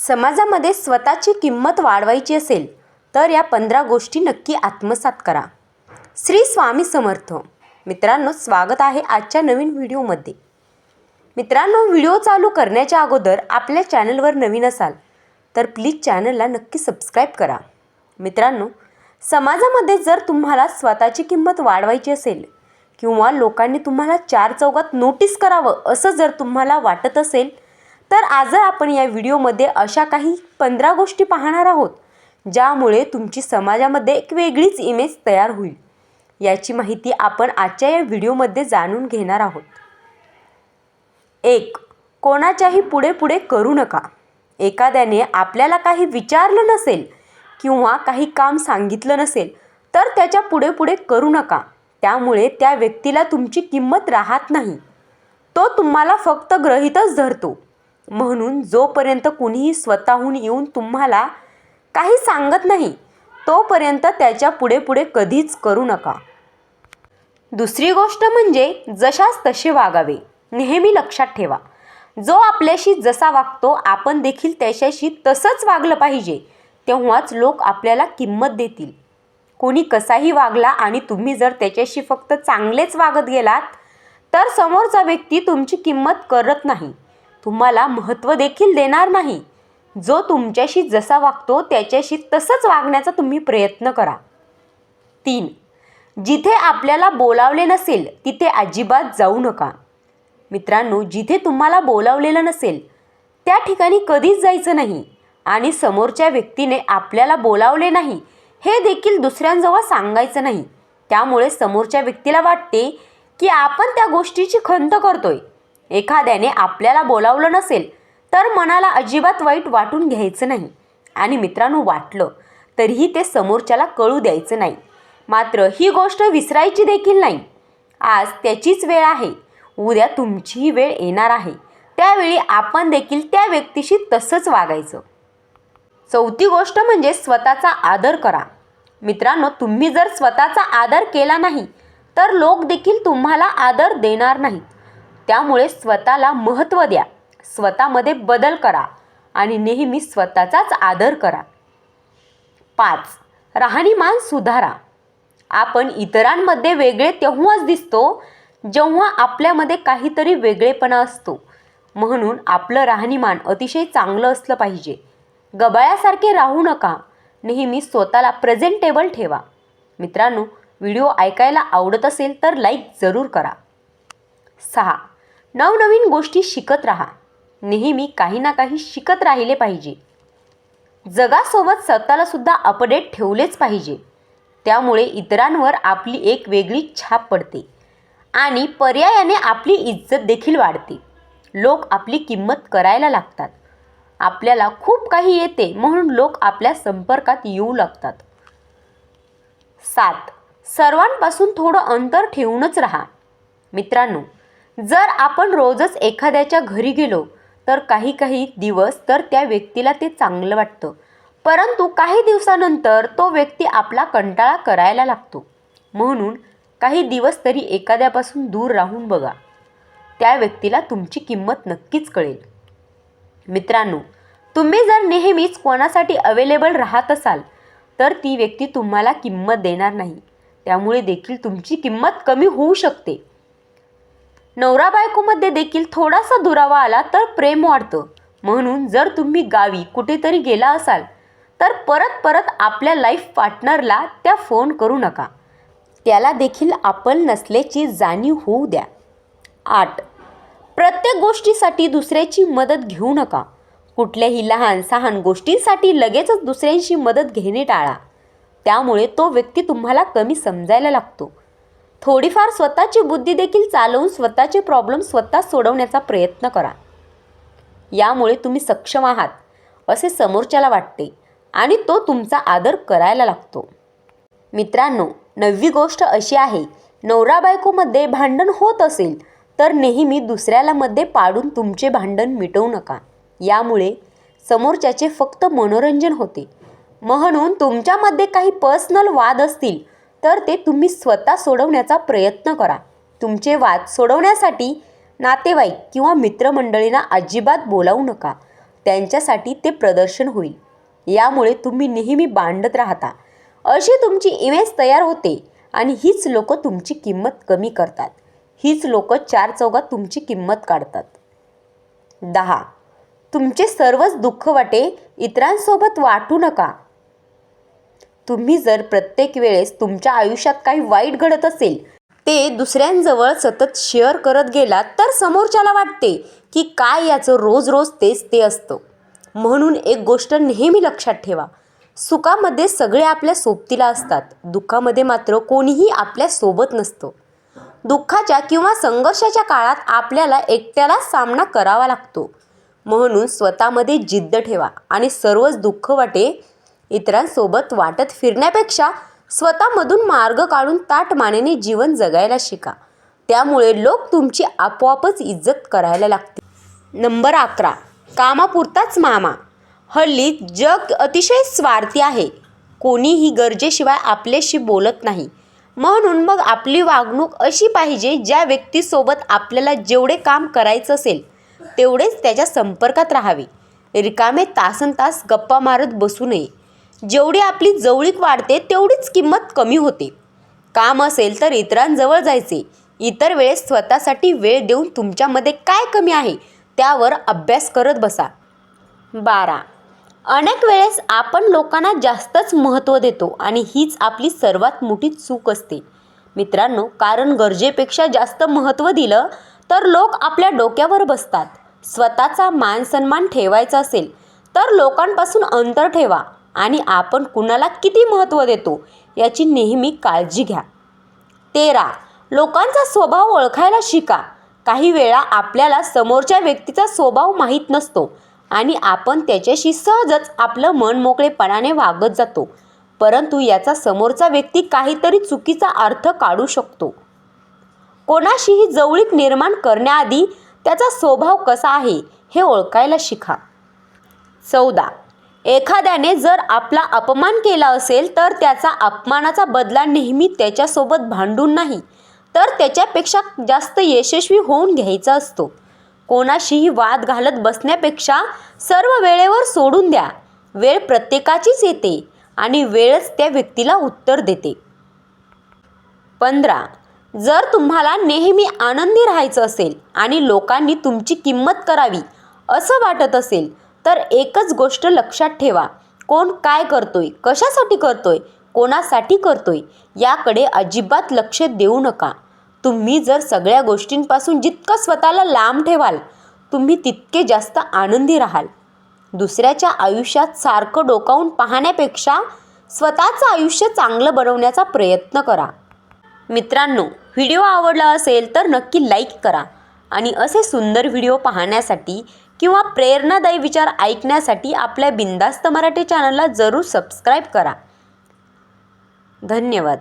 समाजामध्ये स्वतःची किंमत वाढवायची असेल तर या पंधरा गोष्टी नक्की आत्मसात करा. श्री स्वामी समर्थ. मित्रांनो स्वागत आहे आजच्या नवीन व्हिडिओमध्ये. मित्रांनो व्हिडिओ चालू करण्याच्या अगोदर आपल्या चॅनलवर नवीन असाल तर प्लीज चॅनलला नक्की सबस्क्राईब करा. मित्रांनो समाजामध्ये जर तुम्हाला स्वतःची किंमत वाढवायची असेल किंवा लोकांनी तुम्हाला चार चौकात नोटीस करावं असं जर तुम्हाला वाटत असेल तर आज आपण या व्हिडिओमध्ये अशा काही पंधरा गोष्टी पाहणार आहोत ज्यामुळे तुमची समाजामध्ये एक वेगळीच इमेज तयार होईल. याची माहिती आपण आजच्या या व्हिडिओमध्ये जाणून घेणार आहोत. एक कोणाच्याही पुढे पुढे करू नका. एखाद्याने आपल्याला काही विचारलं नसेल किंवा काही काम सांगितलं नसेल तर त्याच्या पुढे पुढे करू नका. त्यामुळे त्या व्यक्तीला तुमची किंमत राहत नाही. तो तुम्हाला फक्त ग्रहितच धरतो. म्हणून जोपर्यंत कुणीही स्वतःहून येऊन तुम्हाला काही सांगत नाही तोपर्यंत त्याच्या पुढे पुढे कधीच करू नका. दुसरी गोष्ट म्हणजे जशास तसे वागावे. नेहमी लक्षात ठेवा. जो आपल्याशी जसा वागतो आपण देखील त्याच्याशी तसंच वागलं पाहिजे. तेव्हाच लोक आपल्याला किंमत देतील. कोणी कसाही वागला आणि तुम्ही जर त्याच्याशी फक्त चांगलेच वागत गेलात तर समोरचा व्यक्ती तुमची किंमत करत नाही. तुम्हाला महत्त्व देखील देणार नाही. जो तुमच्याशी जसा वागतो त्याच्याशी तसंच वागण्याचा तुम्ही प्रयत्न करा. तीन जिथे आपल्याला बोलावले नसेल तिथे अजिबात जाऊ नका. मित्रांनो जिथे तुम्हाला बोलावलेलं नसेल त्या ठिकाणी कधीच जायचं नाही आणि समोरच्या व्यक्तीने आपल्याला बोलावले नाही हे देखील दुसऱ्यांजवळ सांगायचं नाही. त्यामुळे समोरच्या व्यक्तीला वाटते की आपण त्या गोष्टीची खंत करतोय. एखाद्याने आपल्याला बोलावलं नसेल तर मनाला अजिबात वाईट वाटून घ्यायचं नाही. आणि मित्रांनो वाटलं तरीही ते समोरच्याला कळू द्यायचं नाही. मात्र ही गोष्ट विसरायची देखील नाही. आज त्याचीच वेळ आहे. उद्या तुमचीही वेळ येणार आहे. त्यावेळी आपण देखील त्या व्यक्तीशी तसंच वागायचं. चौथी गोष्ट म्हणजे स्वतःचा आदर करा. मित्रांनो तुम्ही जर स्वतःचा आदर केला नाही तर लोक देखील तुम्हाला आदर देणार नाहीत. त्यामुळे स्वतःला महत्त्व द्या. स्वतःमध्ये बदल करा आणि नेहमी स्वतःचाच आदर करा. पाच राहणीमान सुधारा. आपण इतरांमध्ये वेगळे तेव्हाच दिसतो जेव्हा आपल्यामध्ये काहीतरी वेगळेपणा असतो. म्हणून आपलं राहणीमान अतिशय चांगलं असलं पाहिजे. गबाळ्यासारखे राहू नका. नेहमी स्वतःला प्रेझेंटेबल ठेवा. मित्रांनो व्हिडिओ ऐकायला आवडत असेल तर लाईक जरूर करा. सहा नवनवीन गोष्टी शिकत राहा. नेहमी काही ना काही शिकत राहिले पाहिजे. जगासोबत स्वतःला सुद्धा अपडेट ठेवलेच पाहिजे. त्यामुळे इतरांवर आपली एक वेगळी छाप पडते. आणि पर्यायाने आपली इज्जत देखील वाढते. लोक आपली किंमत करायला लागतात. आपल्याला खूप काही येते म्हणून लोक आपल्या संपर्कात येऊ लागतात. सात. सर्वांपासून थोडं अंतर ठेवूनच राहा. मित्रांनो जर आपण रोजच एखाद्याच्या घरी गेलो तर काही काही दिवस तर त्या व्यक्तीला ते चांगलं वाटतं. परंतु काही दिवसानंतर तो व्यक्ती आपला कंटाळा करायला लागतो. म्हणून काही दिवस तरी एखाद्यापासून दूर राहून बघा. त्या व्यक्तीला तुमची किंमत नक्कीच कळेल. मित्रांनो तुम्ही जर नेहमीच कोणासाठी अवेलेबल राहत असाल तर ती व्यक्ती तुम्हाला किंमत देणार नाही. त्यामुळे देखील तुमची किंमत कमी होऊ शकते. नवरा बायकोमध्ये देखील थोडासा दुरावा आला तर प्रेम वाढतं. म्हणून जर तुम्ही गावी कुठेतरी गेला असाल तर परत परत आपल्या लाईफ पार्टनरला त्या फोन करू नका. त्याला देखील आपण नसल्याची जाणीव होऊ द्या. आठ. प्रत्येक गोष्टीसाठी दुसऱ्याची मदत घेऊ नका. कुठल्याही लहान सहान गोष्टींसाठी लगेचच दुसऱ्यांची मदत घेणे टाळा. त्यामुळे तो व्यक्ती तुम्हाला कमी समजायला लागतो. थोडीफार स्वतःची बुद्धी देखील चालवून स्वतःचे प्रॉब्लेम स्वतः सोडवण्याचा प्रयत्न करा. यामुळे तुम्ही सक्षम आहात असे समोरच्याला वाटते आणि तो तुमचा आदर करायला लागतो. मित्रांनो नववी गोष्ट अशी आहे नवरा बायकोमध्ये भांडण होत असेल तर नेहमी दुसऱ्याला मध्ये पाडून तुमचे भांडण मिटवू नका. यामुळे समोरच्याचे फक्त मनोरंजन होते. म्हणून तुमच्यामध्ये काही पर्सनल वाद असतील तर ते तुम्ही स्वतः सोडवण्याचा प्रयत्न करा. तुमचे वाद सोडवण्यासाठी नातेवाईक किंवा मित्रमंडळींना अजिबात बोलावू नका. त्यांच्यासाठी ते प्रदर्शन होईल. यामुळे तुम्ही नेहमी भांडत राहता. अशी तुमची इमेज तयार होते आणि हीच लोक तुमची किंमत कमी करतात. हीच लोक चार चौघात तुमची किंमत काढतात. दहा. तुमचे सर्वच दुःख वाटे इतरांसोबत वाटू नका. तुम्ही जर प्रत्येक वेळेस तुमच्या आयुष्यात काही वाईट घडत असेल ते दुसऱ्यांजवळ सतत शेअर करत गेलात तर समोरच्याला वाटते की काय याचं रोज रोज तेच ते असतं. म्हणून एक गोष्ट नेहमी लक्षात ठेवा. सुखामध्ये सगळे आपल्या सोबतीला असतात. दुःखामध्ये मात्र कोणीही आपल्यासोबत नसतं. दुःखाच्या किंवा संघर्षाच्या काळात आपल्याला एकट्याला सामना करावा लागतो. म्हणून स्वतःमध्ये जिद्द ठेवा आणि सर्वच दुःख वाटे इतरांसोबत वाटत फिरण्यापेक्षा स्वतःमधून मार्ग काढून ताट मानेने जीवन जगायला शिका. त्यामुळे लोक तुमची आपोआपच इज्जत करायला लागतील. नंबर अकरा. कामापुरताच मामा. हल्ली जग अतिशय स्वार्थी आहे. कोणीही गरजेशिवाय आपल्याशी बोलत नाही. म्हणून मग आपली वागणूक अशी पाहिजे ज्या व्यक्तीसोबत आपल्याला जेवढे काम करायचं असेल तेवढेच त्याच्या संपर्कात राहावे. रिकामे तासन तास गप्पा मारत बसू नये. जेवढी आपली जवळीक वाढते तेवढीच किंमत कमी होते. काम असेल तर इतरांजवळ जायचे. इतर वेळेस स्वतःसाठी वेळ देऊन तुमच्यामध्ये काय कमी आहे त्यावर अभ्यास करत बसा. बारा. अनेक वेळेस आपण लोकांना जास्तच महत्त्व देतो आणि हीच आपली सर्वात मोठी चूक असते. मित्रांनो कारण गरजेपेक्षा जास्त महत्त्व दिलं तर लोक आपल्या डोक्यावर बसतात. स्वतःचा मान सन्मान ठेवायचा असेल तर लोकांपासून अंतर ठेवा. आणि आपण कुणाला किती महत्त्व देतो याची नेहमी काळजी घ्या. तेरा. लोकांचा स्वभाव ओळखायला शिका. काही वेळा आपल्याला समोरच्या व्यक्तीचा स्वभाव माहीत नसतो आणि आपण त्याच्याशी सहजच आपलं मन मोकळेपणाने वागत जातो. परंतु याचा समोरचा व्यक्ती काहीतरी चुकीचा अर्थ काढू शकतो. कोणाशीही जवळीक निर्माण करण्याआधी त्याचा स्वभाव कसा आहे हे ओळखायला शिका. चौदा. एखाद्याने जर आपला अपमान केला असेल तर त्याचा अपमानाचा बदला नेहमी त्याच्यासोबत भांडून नाही तर त्याच्यापेक्षा जास्त यशस्वी होऊन घ्यायचा असतो. कोणाशीही वाद घालत बसण्यापेक्षा सर्व वेळेवर सोडून द्या. वेळ प्रत्येकाचीच येते आणि वेळच त्या व्यक्तीला उत्तर देते. पंधरा. जर तुम्हाला नेहमी आनंदी राहायचं असेल आणि लोकांनी तुमची किंमत करावी असं वाटत असेल तर एकच गोष्ट लक्षात ठेवा. कोण काय करतोय? कशासाठी करतोय? कोणासाठी करतोय? याकडे अजिबात लक्ष देऊ नका. तुम्ही जर सगळ्या गोष्टींपासून जितकं स्वतःला लांब ठेवाल तुम्ही तितके जास्त आनंदी राहाल. दुसऱ्याच्या आयुष्यात सारखं डोकावून पाहण्यापेक्षा स्वतःचं आयुष्य चांगलं बनवण्याचा प्रयत्न करा. मित्रांनो व्हिडिओ आवडला असेल तर नक्की लाईक करा आणि असे सुंदर व्हिडिओ पाहण्यासाठी किंवा प्रेरणादायी विचार ऐकण्यासाठी आपल्या बिंदास्त मराठी चॅनलला जरूर सबस्क्राईब करा. धन्यवाद.